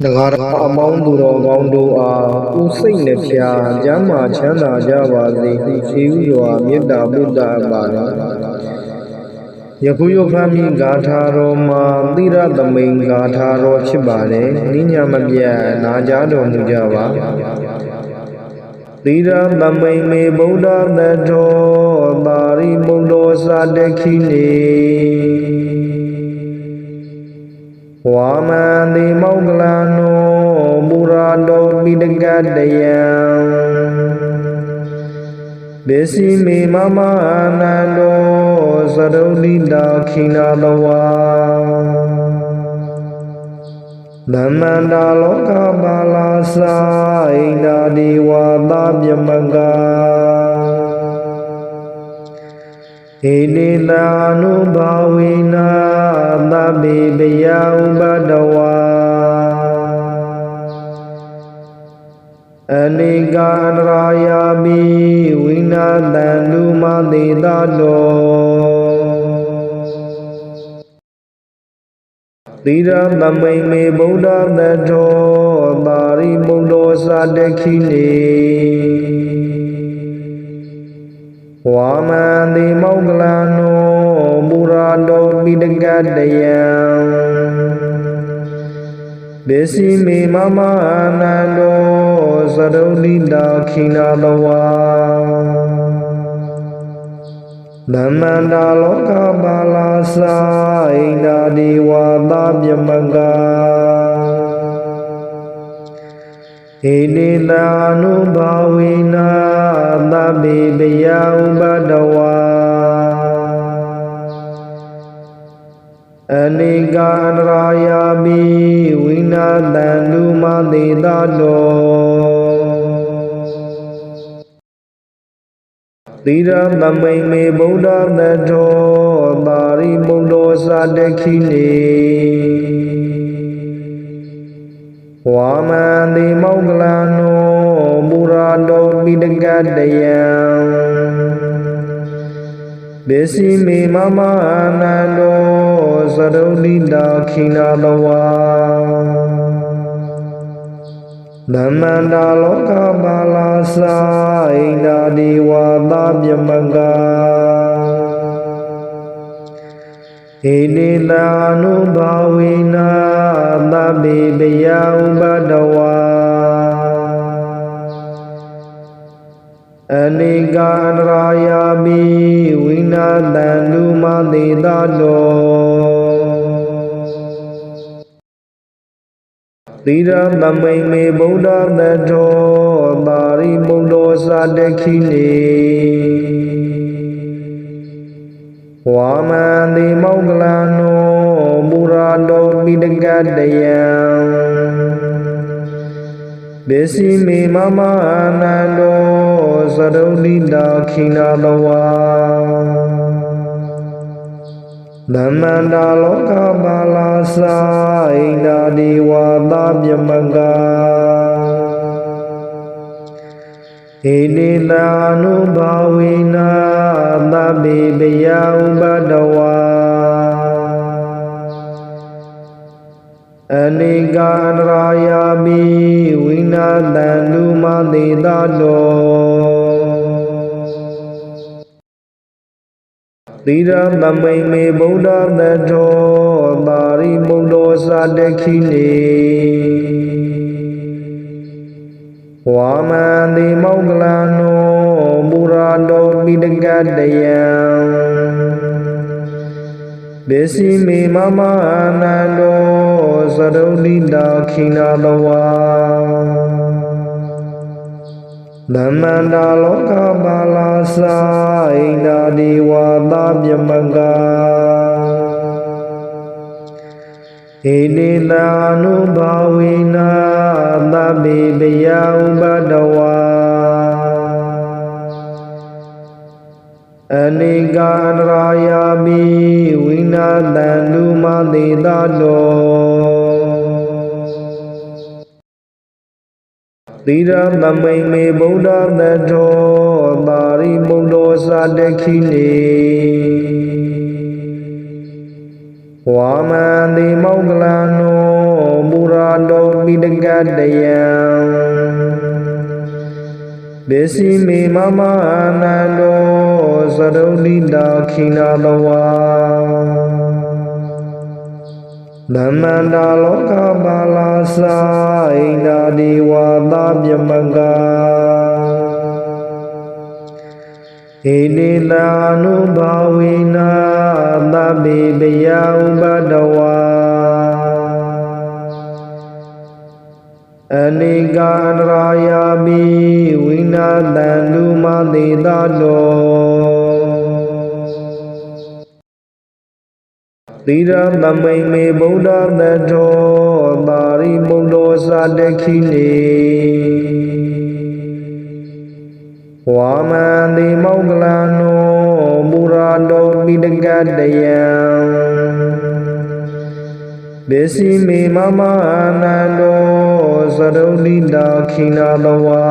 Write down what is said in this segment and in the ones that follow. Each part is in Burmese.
ငါးအမောင်းသူတော်ကောင်းတို့အားဦးစိတ်နှဖျားကျမ်းမာချမ်းသာကြပါစေဟုရှိဥစွာမေတ္တာပုဒ္ဒအပ်ပါတော်ယခုယခမိဂါထာတော်မှာသီရသမိန်ဂါထာတော်ဖြစ်ပါတယ်နိညာမပြတ်နာကြားတော်မူကြပါသီရသမိန်မေဗုဒ္ဓသတ္တောသာရိပုတ္တောသာတခိနေ ဝါမန္တိမောက္ကလနောမူရာတောပိတကတယံဒေစီမေမမအာနန္တောသရုဒိတာခိနာတဝါသမ္မန္တာလောကပါလာသာဣန္ဒာဒီဝါသပြမက ဣတိတာနုဘာဝိနာသဗ္ဗေပယဥပတဝါအနိကာနရာယာမိဝိနာတန္တုမသေတတောသီရသမိန်မေဗုဒ္ဓသတ္တောသာရိပုတ္တောသာတခိနေ ဝါမန္တိမောက္ကလနောမူရာတောပိတကတယံဒေစီမေမမအာနန္တောသရုဒိတာခိနာတဝါသမ္မန္တာလောကပါလာသာဣန္ဒာဒီဝါသပြမကဣတိတာနုဘာဝိနာ သဗ္ဗေပယဥပတဝါအနိကာနရာယာမိဝိနာတန္တုမသေတတောသီရသမိန်မေဗုဒ္ဓသတ္တောသာရိပုတ္တောသာတခိနေဝါမန္တိမောက္ကလနော မူရာတောပိတကတယံဒေစီမေမမအာနန္တောသရုဒိတာခိနာတဝါသမ္မန္တာလောကပါလာသာဣန္ဒာဒီဝါသပြမကဣတိတာနုဘာဝိ အနိကာနရာယာမိဝိနာတန္တုမသေတတောသီရသမိန်မေဗုဒ္ဓသတ္တောသာရိပုတ္တောသာတခိနေဝါမန္တိမောက္ကလနောမူရာတောပိတကတယံ ဒေစီမေမမအာနန္တောသရုဒိတာခိနာတဝါသမ္မန္တာလောကပါလာသာဣန္ဒာဒီဝါသပြမကဣတိတာနုဘာဝိနာသဗ္ဗေပယဥပတဝါအနိကာနရာယာမိဝိ နာတန္တုမသေတတောသီရသမိန်မေဗုဒ္ဓသတ္တောသာရိပုတ္တောသာတခိနေဝါမန္တိမောက္ကလနောမူရာတောပိတကတယံ ဒေစီမေမမအာနန္တောသရုဒိတာခိနာတဝါသမ္မန္တာလောကပါလာသာဣန္ဒာဒီဝါသပြမကဣတိတာနုဘာဝိနာ သီရသမိန်မေဗုဒ္ဓသတ္တောသာရိပုတ္တောသာတခိနေဝါမန္တိမောက္ကလနောမူရာတောပိတကတယံဒေစီမေမမအာနန္တောသရုဏိတာခိနာတဝါ သမ္မန္တာလောကပါလာစာဣန္ဒာဒီဝါသပြမကဣတိတာအနုဘာဝိနာသဗ္ဗေပယဥပ သီရသမိန်မေဗုဒ္ဓတထောသာရိပုတ္တောသာတခိနေဝါမန္တိမောက္ကလနောမူရာတောပိတကတယံဒေစီမေမမအာနန္တောသရုဏိတာခိနာတဝါ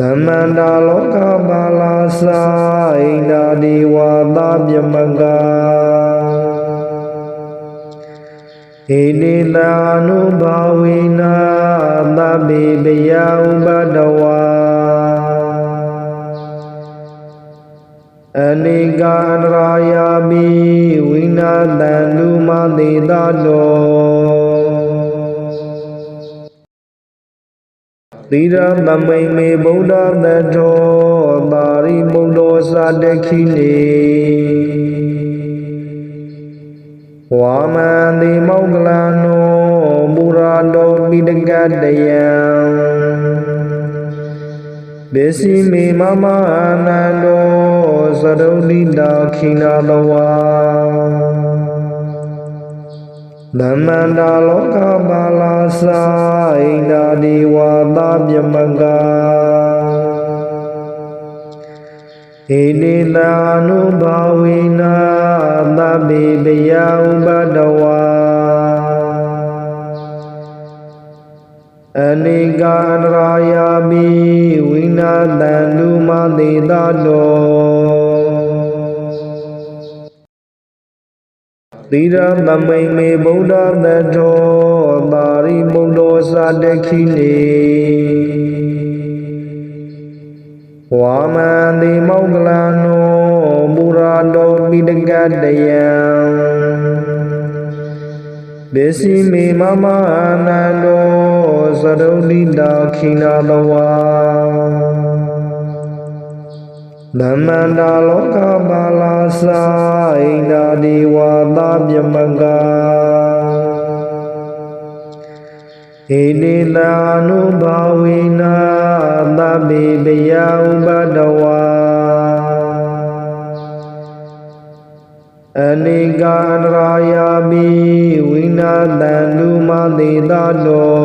သမ္မန္တာလောကပါလာစာဣန္ဒာဒီဝါသပြမကဣတိတာအနုဘာဝိနာသဗ္ဗေပယဥပတဝါအနိကာနရာယာမိဝိနာတန္တုမသေတတော သီရသမိန်မေဗုဒ္ဓတထောသာရိပုတ္တောသာတခိနေဝါမန္တိမောက္ကလနောမူရာတောပိတကတယံဒေစီမေမမအာနန္တောသရုဏိတာခိနာတဝါ သမ္မန္တာလောကပါလာစာဣန္ဒာဒီဝါသပြမကဣတိတာအနုဘာဝိနာသဗ္ဗေပယဥပတဝါအနိကာနရာယာမိဝိနာတန္တုမသေတတော သီရသမိန်မေဗုဒ္ဓတထောသာရိပုတ္တောသာတခိနေဝါမန္တိမောက္ကလနောမူရာတောပိတကတယံဒေစီမေမမအာနန္တောသရုဏိတာခိနာတဝါသ မ္မန္တာလောကပါလာစာဣန္ဒာဒီဝါသပြမကဣတိတာအနုဘာဝိနာသဗ္ဗေပယဥပတဝါအနိကာနရာယာမိဝိနာတန္တုမသေတတော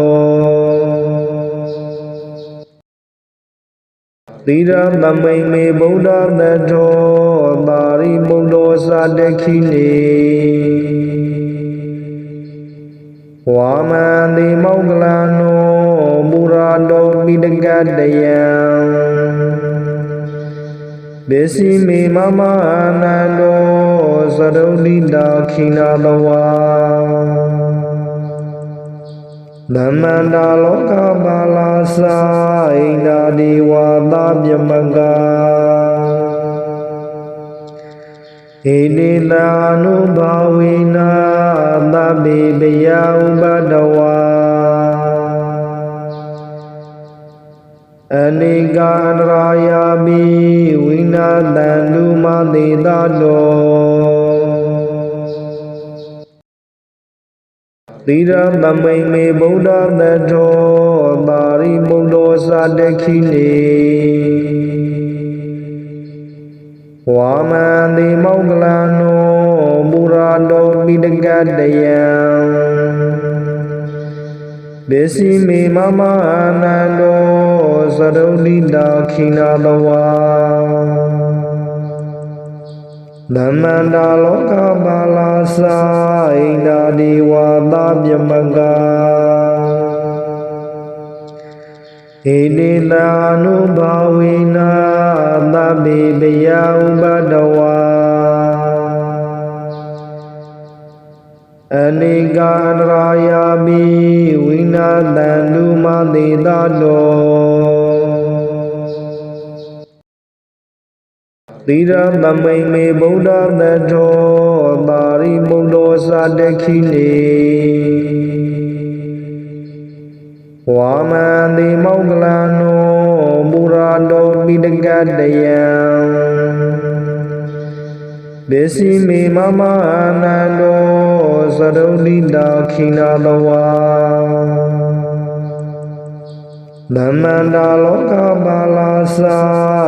သီရသမိန်မေဗုဒ္ဓတထောသာရိပုတ္တောသာတခိနေဝါမန္တိမောက္ကလနောမူရာတောပိတကတယံဒေစီမေမမအာနန္တောသရုဏိတာခိနာတဝါ သမ္မန္တာလောကပါလာစာဣန္ဒာဒီဝါသပြမကဣတိတာအနုဘာဝိနာသဗ္ဗေပယဥပတဝါအနိကာနရာယာမိဝိနာတန္တုမသေတတော သီရသမိန်မေဗုဒ္ဓတထောသာရိပုတ္တောသာတခိနေဝါမန္တိမောက္ကလနောမူရာတောပိတကတယံဒေစီမေမမအာနန္တောသရုဏိတာခိနာတဝါ သမ္မန္တာလောကပါလာစာဣန္ဒာဒီဝါသပြမကဣတိတာအနုဘာဝိနာသဗ္ဗေပယဥပတဝါအနိကာရာယာမိဝိနာတန္တုမတိတတော သီရသမိန်မေဗုဒ္ဓသတောသာရိပုတ္တောသာတခိနေဝါမန္တိမောက္ကလနောပုရာတောပိတကတယံဒေစီမေမမအာနန္တောသရုဏိတာခိနာတဝါ သမန္တာလောကပါလာစာ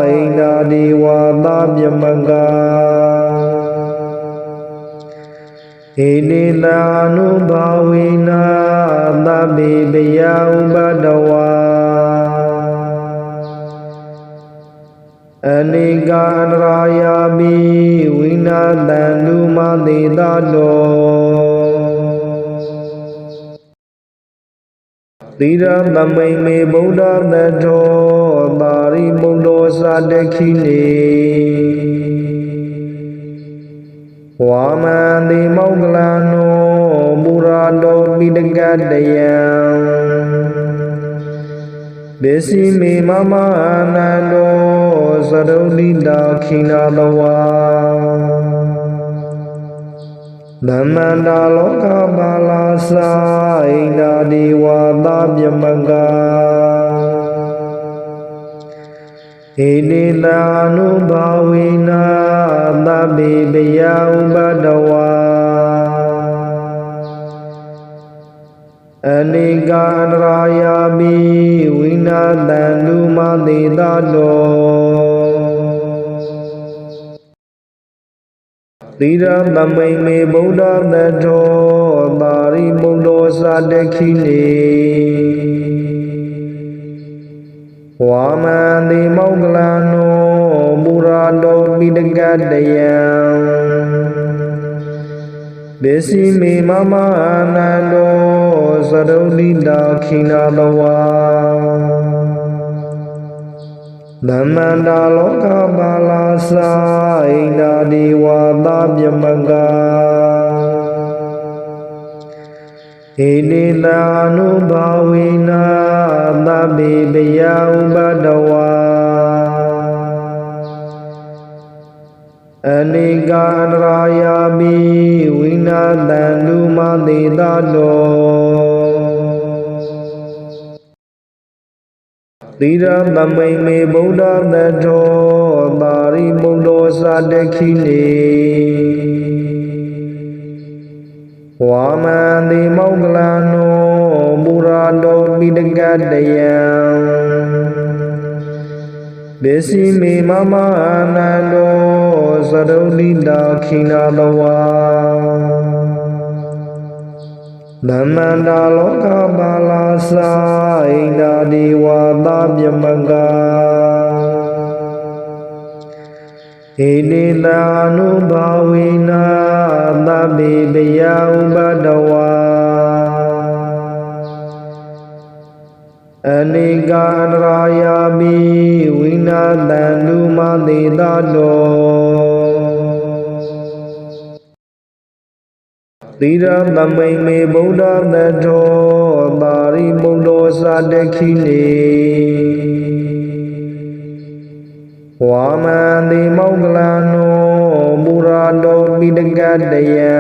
ဣန္ဒာဒီဝါသပြမကဣတိတာနုဘာဝိနာသဗ္ဗေပယဥပတဝါအနိကာရာယာမိဝိနာတန္တုမတိတ တောသီရသမိန်မေဗုဒ္ဓသတောသာရိပုတ္တောသာတခိနေဝါမန္တိမောက္ကလနောပုရာတောပိတကတယံဒေစီမေမမအာနန္တောသရုဏိတာခိနာတဝါ သမန္တာလောကပါလာစာဣန္ဒာဒီဝါသပြမကဣတိတာနုဘာဝိနာသဗ္ဗေပယဥပတဝါအနိကာရာယာမိဝိနာတန္တုမတိတတော သီရသမိန်မေဗုဒ္ဓသတောသာရိပုတ္တောသာတခိနေဝါမန္တိမောက္ကလနောပုရာတောပိတကတယံဒေစီမေမမအာနန္တောသရုဏိတာခိနာတဝါ သမန္တာလောကပါလာစာဣန္ဒာဒီဝါသပြမကဣတိတာနုဘာဝိနာသဗ္ဗေပယဥပတဝါအနိကာရာယာမိဝိနာတန္တုမတိတတော သီရသမိန်မေဗုဒ္ဓသတောသာရိပုတ္တောသာတခိနေဝါမန္တိမောက္ကလနောပုရာတောပိတကတယံဒေစီမေမမအာနန္တောသရုဏိတာခိနာတဝါ သမန္တာလောကပါလာစာဣန္ဒာဒီဝါသပြမကဣတိတာနုဘာဝိနာသဗ္ဗေပယဥပတဝါအနိကာရာယာမိဝိနာတန္တုမတိတတော သီရသမိန်မေဗုဒ္ဓသတောသာရိပုတ္တောသာတခိနေဝါမန္တိမောက္ကလနောပုရာတောပိတကတယံ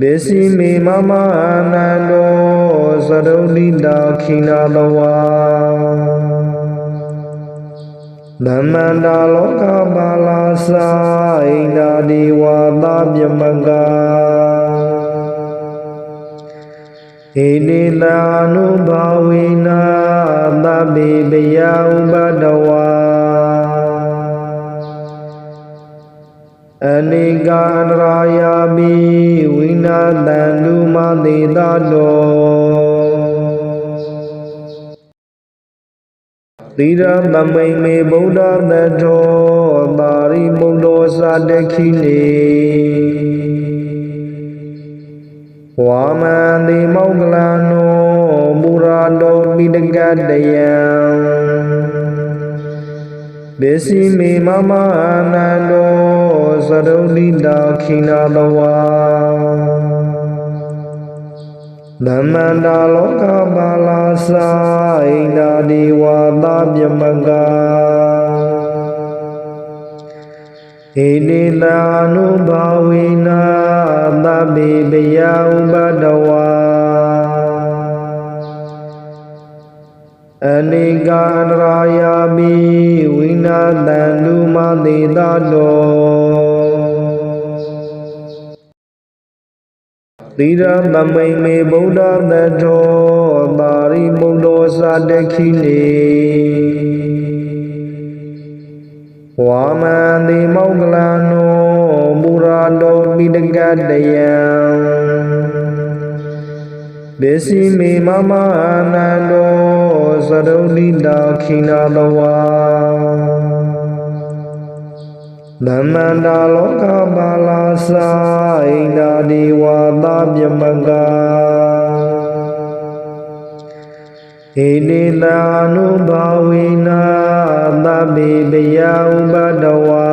ဒေစီမေမမအာနန္တောသရုဏိတာခိနာတဝါ သမန္တာလောကပါလာစာဣန္ဒာဒီဝါသပြမကဣတိတာနုဘာဝိနာသဗ္ဗေပယဥပတဝါအနိကာရာယာမိဝိနာတန္တုမတိတတော သီရသမိန်မေဗုဒ္ဓသတောသာရိပုတ္တောသာတခိနေဝါမန္တိမောက္ကလနောပုရာတောပိတကတယံဒပစ္စည်းမေမမအာနန္တောသရုံလိတာခိနာတဝါ သမ္မန္တာလောကပါလာစာဣန္ဒာဒီဝါသပြမကဣတိတာနုဘာဝိနာသဗ္ဗေပယဥပတဝါအနိကာရာယာမိဝိနာတန္တုမတိတတော သီရသမိန်မေဗုဒ္ဓသတောသာရိပုတ္တောသတခိနေဝါမန္တိမောက္ကလနောမူရာတောပိတကတယံပစ္စည်းမေမမအာနန္တောသရုံလိတာခိနာတဝါသ မ္မန္တာလောကပါလာစာဣန္ဒာဒီဝါသပြမကဣတိတာနုဘာဝိနာသဗ္ဗေပယဥပတဝါ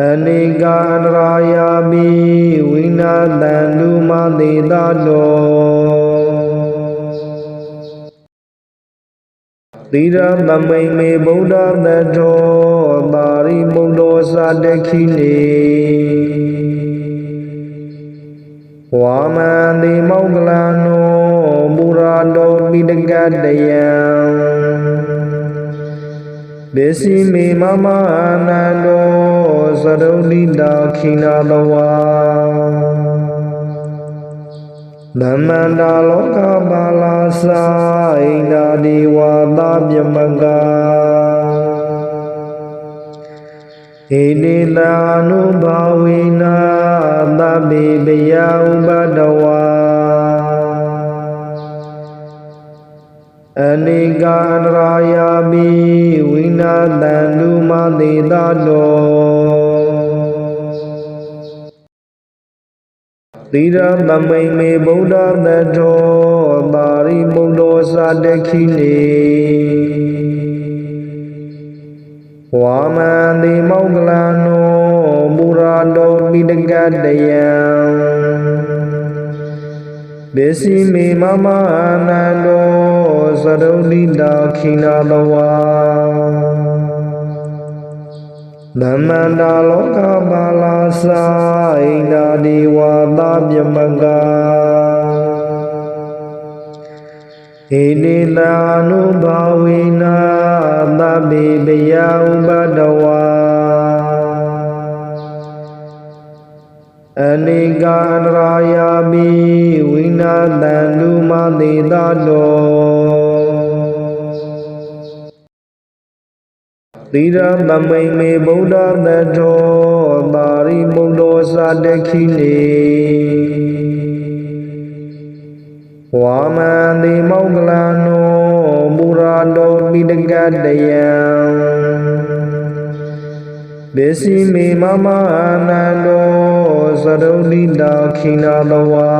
အနိကာရာယာမိဝိနာတန္တုမတိတတော သီရသမိန်မေဗုဒ္ဓသတောသာရိပုတ္တောသတခိနေဝါမန္တိမောက္ကလနောမူရာတောပိတကတယံပစ္စည်းမေမမအာနန္တောသရုံလိတာခိနာတဝါ သမ္မန္တာလောကပါလာစာဣန္ဒာဒီဝါသပြမကဣတိတာနုဘာဝိနာသဗ္ဗေပယဥပတဝါအနိကာရာယာမိဝိနာတန္တုမတိတတော သီရသမိန်မေဗုဒ္ဓသတောသာရိပုတ္တောသတခိနေဝါမန္တိမောက္ကလနောမူရာတောပိတကတယံပစ္စည်းမေမမအာနန္တောသရုံလိတာခိနာတဝါ သမ္မန္တာလောကပါလာစာဣန္ဒာဒီဝါသပြမကဣတိတာနုဘာဝိနာသဗ္ဗေပယဥပတဝါအနိကာရာယာမိဝိနာတန္တုမတိတတော သီရသမိန်မေဗုဒ္ဓသတောသာရိပုတ္တောသတခိနေဝါမန္တိမောက္ကလနောမူရာတောပိတကတယံပစ္စည်းမေမမအာနန္တောသရုံလိတာခိနာတဝါ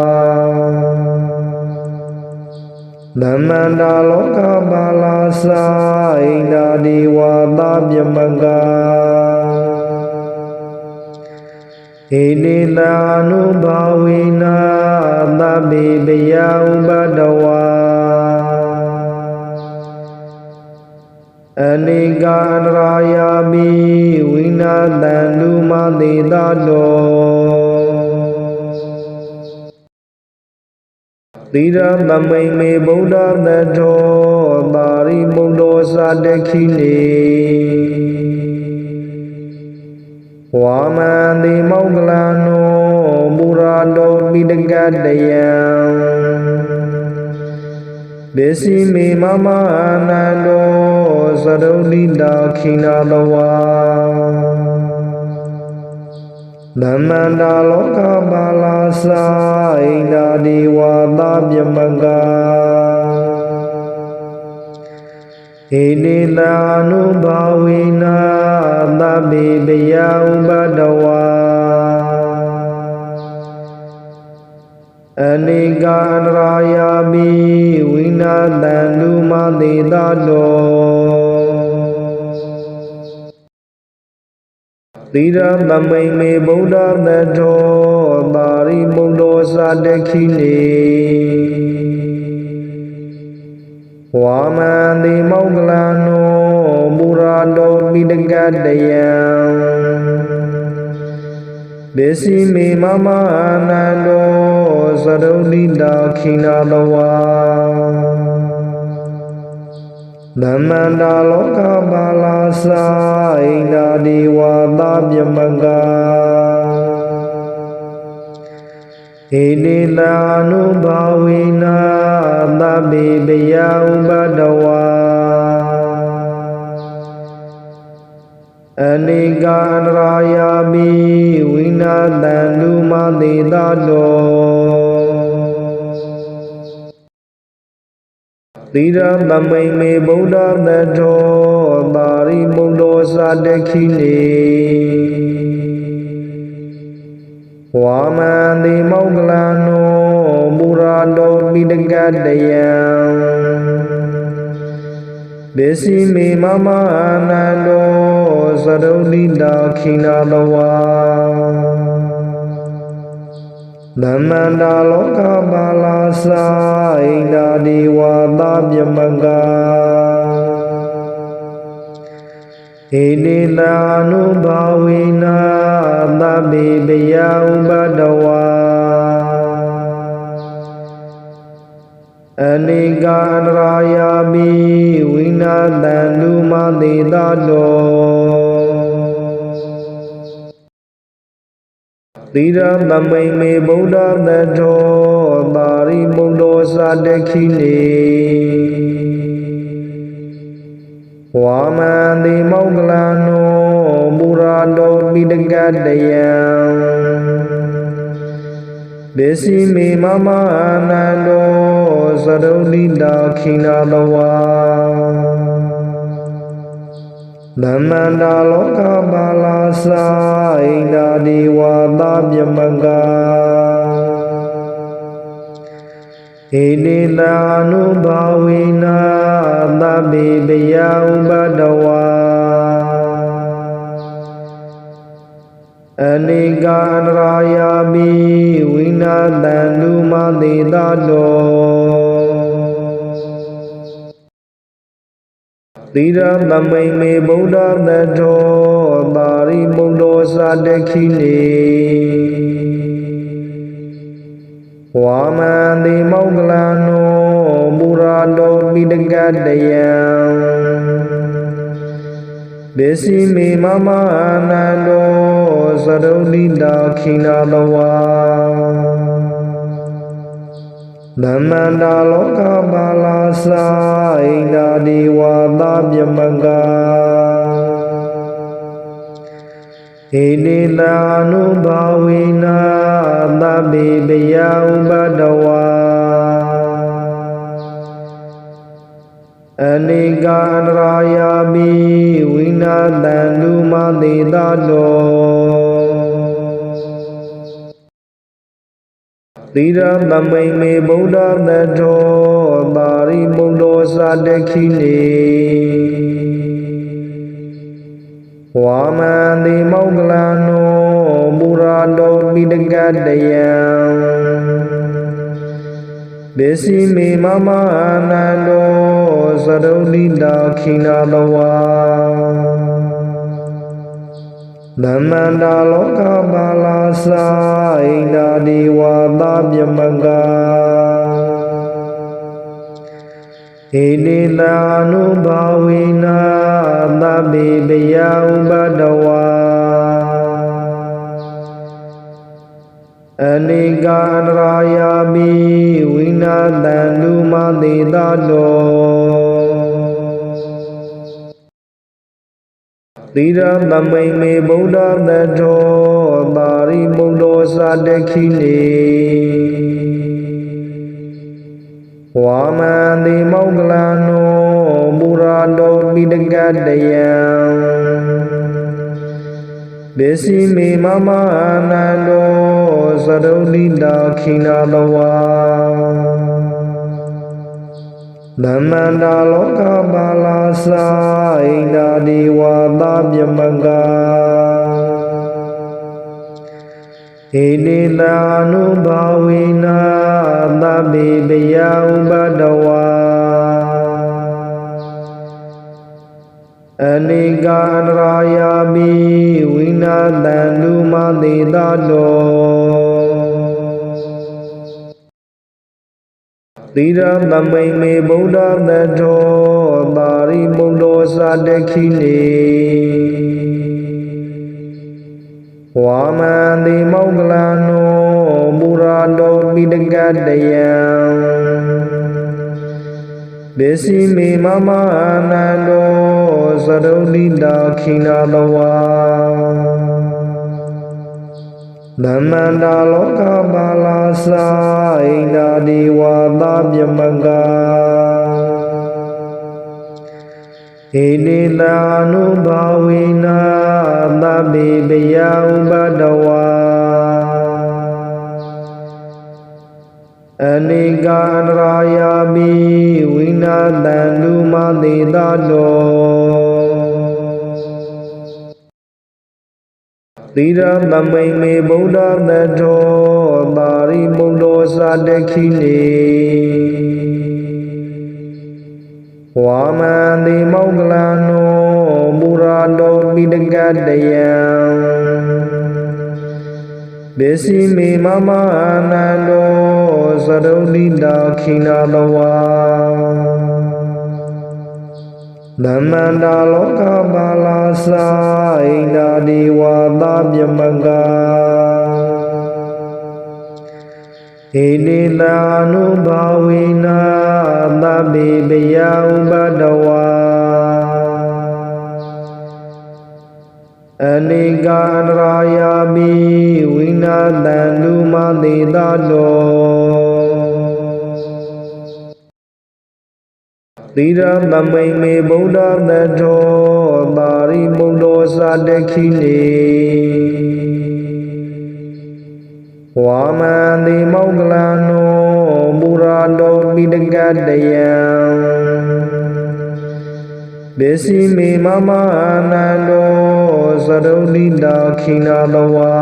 သမ္မန္တာလောကပါလာစာဣန္ဒာဒီဝါသပြမကဣတိတာနုဘာဝိနာသဗ္ဗေပယဥပတဝါအနိကာရာယာမိဝိနာတန္တုမတိတတော သီရသမိန်မေဗုဒ္ဓသတောသာရိပုတ္တောသတခိနေဝါမန္တိမောက္ကလနောမူရာတောပိတကတယံပစ္စည်းမေမမအာနန္တောသရုံလိတာခိနာတဝါသ မ္မန္တာလောကပါလာစာဣန္ဒာဒီဝါသပြမကဣတိတာနုဘာဝိနာသဗ္ဗေပယဥပတဝါအနိကာရာယာမိဝိနာတန္တုမသေသတော သီရသမိန်မေဗုဒ္ဓသတောသာရိပုတ္တောသတခိနေဝါမံတိမောက္ကလံနောမူရာတောပိတကတယံဒေစီမေမမအာနန္တောသရုဏိတာခိနာတဝါ သမ္မန္တာလောကပါလာစာဣန္ဒာဒီဝါသပြမကဣတိတာနုဘာဝိနာသဗ္ဗေပယဥပဒဝါအနိကာရာယာမိဝိနာတန္တုမသေတတော သီရသမိန်မေဗုဒ္ဓသတောသာရိပုတ္တောသတခိနေဝါမံတိမောက္ကလံနောမူရာတောပိတကတယံဒေစီမေမမအာနန္တောသရုဏိတာခိနာတဝါ သမ္မန္တာလောကပါလာစာဣန္ဒာဒီဝါသပြမကဣတိတာနုဘာဝိနာသဗ္ဗေပယဥပဒဝါအနိကာရာယာမိဝိနာတန္တုမသေတတော သီရသမိန်မေဗုဒ္ဓသတောသာရိပုတ္တောသတခိနေဝါမံတိမောက္ကလံနောမူရာတောပိတကတယံဒေစီမေမမအာနန္တောသရုဏိတာခိနာတဝါ သမ္မန္တာလောကပါလာစာဣန္ဒာဒီဝါသပြမကဣတိတာနုဘာဝိနာသဗ္ဗေပယဥပဒဝါအနိကာရာယာမိဝိနာတန္တုမသေတတော သီရသမိန်မေဗုဒ္ဓသတောသာရိပုတ္တောသတခိနေဝါမံတိမောက္ကလံနောမူရာတောပိတကတယံဒေစီမေမမအာနန္တောသရုဏိတာခိနာတဝါ သမ္မန္တာလောကပါလာစာဣန္ဒာဒီဝါသပြမကဣတိတာနုဘာဝိနာသဗ္ဗေပယဥပဒဝါအနိကာရာယာမိဝိနာတန္တုမသေတတော သီရသမိန်မေဗုဒ္ဓသတောသာရိပုတ္တောသတခိနေဝါမံတိမောက္ကလံနောမူရာတောပိတကတယံဒေစီမေမမအာနန္တောသရုဏိတာခိနာတဝါ သမ္မန္တာလောကပါလာစာဣန္ဒာဒီဝါသပြမကဣတိတာနုဘာဝိနာသဗ္ဗေပယဥပဒဝါအနိကာရာယာမိဝိနာတန္တုမသေတတော သီရသမိန်မေဗုဒ္ဓသတောသာရိပုတ္တောသတခိနေဝါမံတိမောက္ကလံနောမူရာတောပိတကတယံဒေစီမေမမအာနန္တောသရုဏိတာခိနာတဝါ သသမ္မန္တာလောကပါလာစာဣန္ဒာဒီဝါသပြမကဣတိတာနုဘာဝိနာသဗ္ဗေပယဥပတဝါအနိကာရာယာမိဝိနာတန္တုမတိတတော သီရသမိန်မေဗုဒ္ဓတထောပါရိမုဒ္ဒောစာတခိနေဝါမန္တိမောကလနောမူရာတောပိတကတယံဒေစီမေမမအာနန္တောသရုဏိတာခိနာတဝါ သမ္မန္တာလောကပါလာစာဣန္ဒာဒီဝါသပြမကဣတိတာနုဘာဝိနာသဗ္ဗေပယဥပတဝါအနိကာရာယာမိဝိနာတန္တုမတိတတော သီရသမိန်မေဗုဒ္ဓတထောပါရိမုဒ္ဒောစာတခိနေဝါမန္တိမောကလနောမူရာတောပိတကတယံဒေစီမေမမအာနန္တောသရုဏိတာခိနာတဝါ သမ္မန္တာလောကပါလာစာဣန္ဒာဒီဝါသပြမကဣတိတာနုဘာဝိနာသဗ္ဗေပယဥပတဝါအနိကာရာယာမိဝိနာတန္တုမတိတတော သီရသမိန်မေဗုဒ္ဓတထောပါရိမုဒ္ဒောစာတခိနေဝါမန္တိမောကလနောမူရာတောပိတကတယံဒေစီမေမမအာနန္တောသရုဏိတာခိနာတဝါ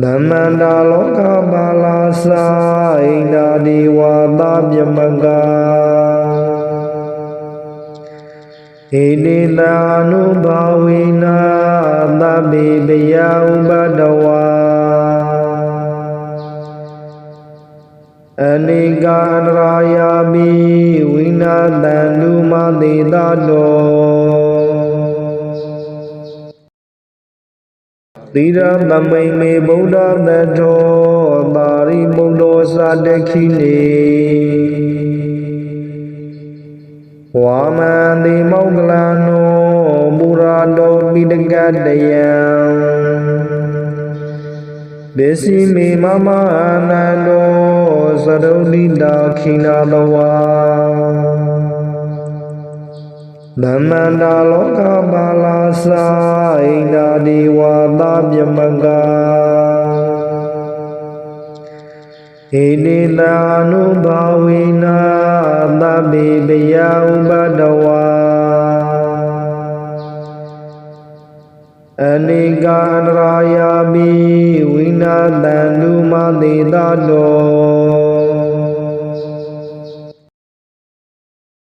သမ္မန္တာလောကပါလာစာဣန္ဒာဒီဝါသပြမကဣတိတာနုဘာဝိနာသဗ္ဗေပယဥပတဝါအနိကာရာယာမိဝိနာတန္တုမတိတတော သီရသမိန်မေဗုဒ္ဓတထောပါရိမုဒ္ဒောစာတခိနေဝါမန္တိမောကလနောမူရာတောပိတကတယံဒေစီမေမမအာနန္တောသရုဏိတာခိနာတဝါ သမ္မန္တာလောကပါလာစာဣန္ဒာဒီဝါသပြမကဣတိတာနုဘာဝိနာသဗ္ဗေပယဥပတဝါအနိကာရာယာမိဝိနာတန္တုမတိတတော